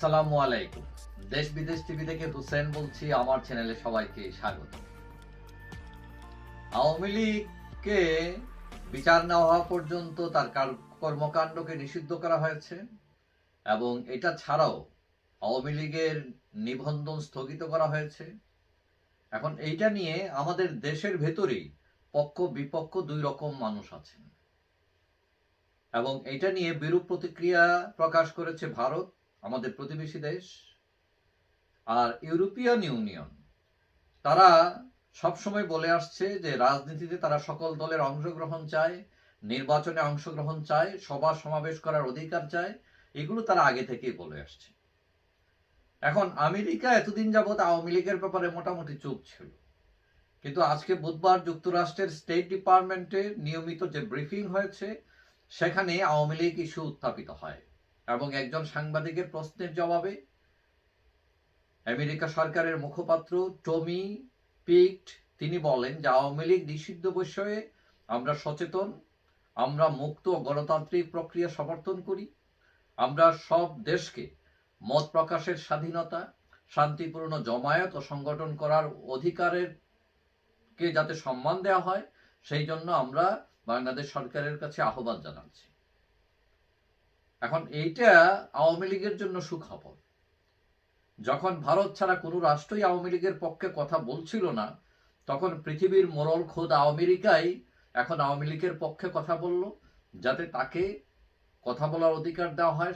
আসসালামু আলাইকুম। দেশ বিদেশ টিভি থেকে হুসেন বলছি, আমার চ্যানেলে সবাইকে স্বাগত। আওয়ামী লীগকে বিচার না হওয়া পর্যন্ত তার কর্মকাণ্ডকে নিষিদ্ধ করা হয়েছে এবং এটা ছাড়াও আওয়ামী লীগের নিবন্ধন স্থগিত করা হয়েছে। এখন এইটা নিয়ে আমাদের দেশের ভেতরেই পক্ষ বিপক্ষ দুই রকম মানুষ আছেন। এবং এটা নিয়ে বিরূপ প্রতিক্রিয়া প্রকাশ করেছে ভারত আমাদের প্রতিবেশী দেশ আর ইউরোপিয়ান ইউনিয়ন, তারা সবসময় বলে আসছে যে রাজনীতিতে তারা সকল দলের অংশগ্রহণ চায়, নির্বাচনে অংশগ্রহণ চায় সভা সমাবেশ করার অধিকার চায়, এগুলো তারা আগে থেকেই বলে আসছে। এখন আমেরিকা এতদিন যাবৎ আওয়ামী লীগের ব্যাপারে মোটামুটি চুপ ছিল। কিন্তু আজকে বুধবার যুক্তরাষ্ট্রের স্টেট ডিপার্টমেন্টে নিয়মিত যে ব্রিফিং হয়েছে, সেখানে আওয়ামী লীগ ইস্যু উত্থাপিত হয়। এবং একজন সাংবাদিকের প্রশ্নের জবাবে আমেরিকা সরকারের মুখপাত্র টমি পিক্ট, তিনি বলেন যে আওয়ামী লীগ নিষিদ্ধ বিষয়ে আমরা সচেতন, আমরা মুক্ত গণতান্ত্রিক প্রক্রিয়া সমর্থন করি, আমরা সব দেশকে মত প্রকাশের স্বাধীনতা, শান্তিপূর্ণ জমায়েত ও সংগঠন করার অধিকারের কে যাতে সম্মান দেওয়া হয়, সেই জন্য আমরা বাংলাদেশ সরকারের কাছে আহ্বান জানাচ্ছি। এখন এইটা আওয়ামী লীগের জন্য সুখবর। যখন ভারত ছাড়া কোনো রাষ্ট্রই আওয়ামী লীগের পক্ষে কথা বলছিল না, তখন পৃথিবীর মোরল খোদ আমেরিকাই এখন আওয়ামী লীগের পক্ষে কথা বলল, যাতে তাকে কথা বলার অধিকার দেওয়া হয়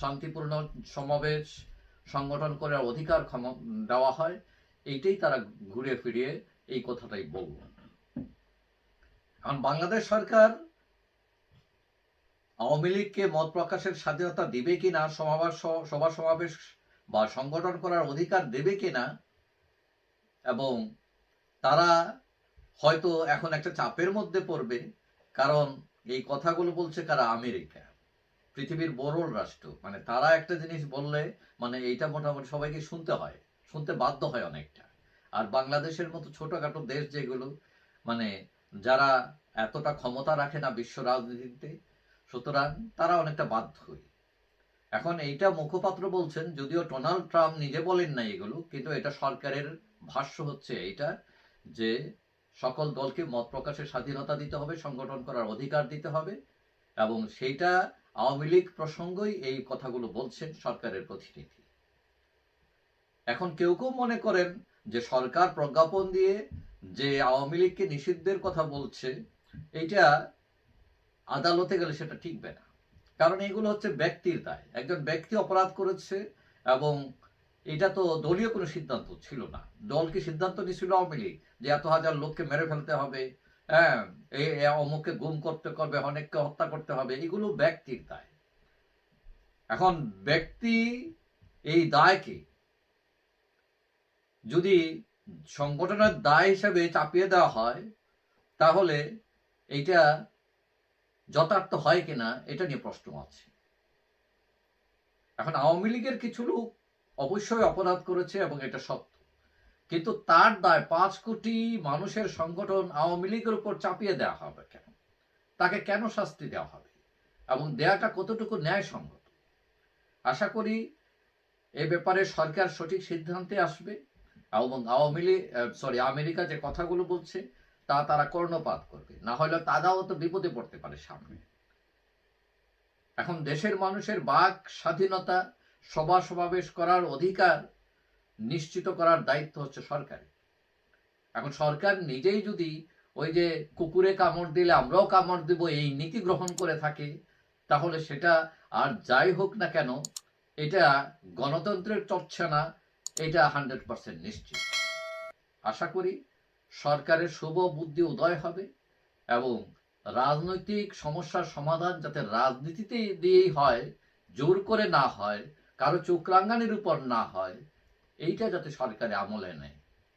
শান্তিপূর্ণ সমাবেশ সংগঠন করার অধিকার দেওয়া হয়। এইটাই তারা ঘুরে ফিরিয়ে এই কথাটাই বলল। এখন বাংলাদেশ সরকার আওয়ামী লীগকে মত প্রকাশের স্বাধীনতা দেবে কিনা, সমাবেশ সভা সমাবেশ বা সংগঠন করার অধিকার দেবে কিনা, এবং তারা হয়তো এখন একটা চাপের মধ্যে পড়বে, কারণ এই কথাগুলো বলছে কারা? আমেরিকা। পৃথিবীর বড় রাষ্ট্র। মানে তারা একটা জিনিস বললে মানে এইটা মোটামুটি সবাইকে শুনতে হয়, শুনতে বাধ্য হয় অনেকটা। আর বাংলাদেশের মতো ছোটখাটো দেশ যেগুলো মানে যারা এতটা ক্ষমতা রাখে না বিশ্ব রাজনীতিতে সুতরাং তারা অনেকটা বাধ্যই এখন এইটা মুখপাত্র বলছেন, যদিও ডোনাল্ড ট্রাম্প নিজে বলেন না এগুলো, কিন্তু এটা সরকারের ভাষ্য হচ্ছে এইটা যে সকল দলকে মত প্রকাশের স্বাধীনতা দিতে হবে, সংগঠন করার অধিকার দিতে হবে, এবং সেইটা আওয়ামী লীগ প্রসঙ্গই এই কথাগুলো বলছেন সরকারের প্রতিনিধি। এখন কেউ কেউ মনে করেন যে সরকার প্রজ্ঞাপন দিয়ে যে আওয়ামী লীগকে নিষিদ্ধের কথা বলছে, এইটা আদালতে গেলে সেটা টিকবে না। কারণ এগুলো হচ্ছে ব্যক্তির দায়। একজন ব্যক্তি অপরাধ করেছে এবং এটা তো দলীয় কোনো সিদ্ধান্ত ছিল না। দলকে সিদ্ধান্ত নিয়েছিল আওয়ামী লীগ? যে এত হাজার লোককে মেরে ফেলতে হবে হ্যাঁ অমুককে গুম করতে করবে, অনেককে হত্যা করতে হবে, এগুলো ব্যক্তির দায়। এখন ব্যক্তি এই দায়কে যদি সংগঠনের দায় হিসেবে চাপিয়ে দেওয়া হয়, তাহলে এইটা যথার্থ হয় কিনা, এটা নিয়ে প্রশ্ন আছে। এখন আওয়ামী লীগের কিছু লোক অবশ্যই অপরাধ করেছে এবং এটা সত্য। কিন্তু তার দায় পাঁচ কোটি মানুষের সংগঠন আওয়ামী লীগের উপর চাপিয়ে দেওয়া হবে কেন? তাকে কেন শাস্তি দেওয়া হবে? এবং দেয়াটা কতটুকু ন্যায় ন্যায়সঙ্গত? আশা করি এ ব্যাপারে সরকার সঠিক সিদ্ধান্তে আসবে এবং আওয়ামী লীগ সরি আমেরিকা যে কথাগুলো বলছে তা তারা কর্ণপাত করবে। না হলে তারাও তো বিপদে পড়তে পারে সামনে। এখন দেশের মানুষের বাক স্বাধীনতা, সভা সমাবেশ করার অধিকার নিশ্চিত করার দায়িত্ব হচ্ছে সরকারের। এখন সরকার নিজেই যদি ওই যে কুকুরে কামড় দিলে আমরাও কামড় দিব, এই নীতি গ্রহণ করে থাকে, তাহলে সেটা আর যাই হোক না কেন, এটা গণতন্ত্রের চর্চা না, এটা হান্ড্রেড পার্সেন্ট নিশ্চিত। আশা করি সরকারের শুভ বুদ্ধি উদয় হবে এবং রাজনৈতিক সমস্যার সমাধান যাতে রাজনীতিতে দিয়েই হয়, জোর করে না হয়, কারও চোখ রাঙ্গানির উপর না হয়, এইটা যাতে সরকারে আমলে নেয়।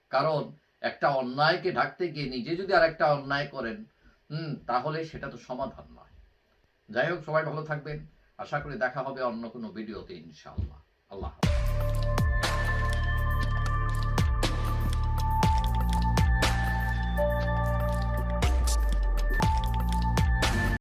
কারণ একটা অন্যায়কে ঢাকতে গিয়ে নিজে যদি আর একটা অন্যায় করেন, হুম, তাহলে সেটা তো সমাধান নয়। যাই হোক, সবাই ভালো থাকবেন। আশা করি দেখা হবে অন্য কোনো ভিডিওতে, ইনশাআল্লাহ। আল্লাহ।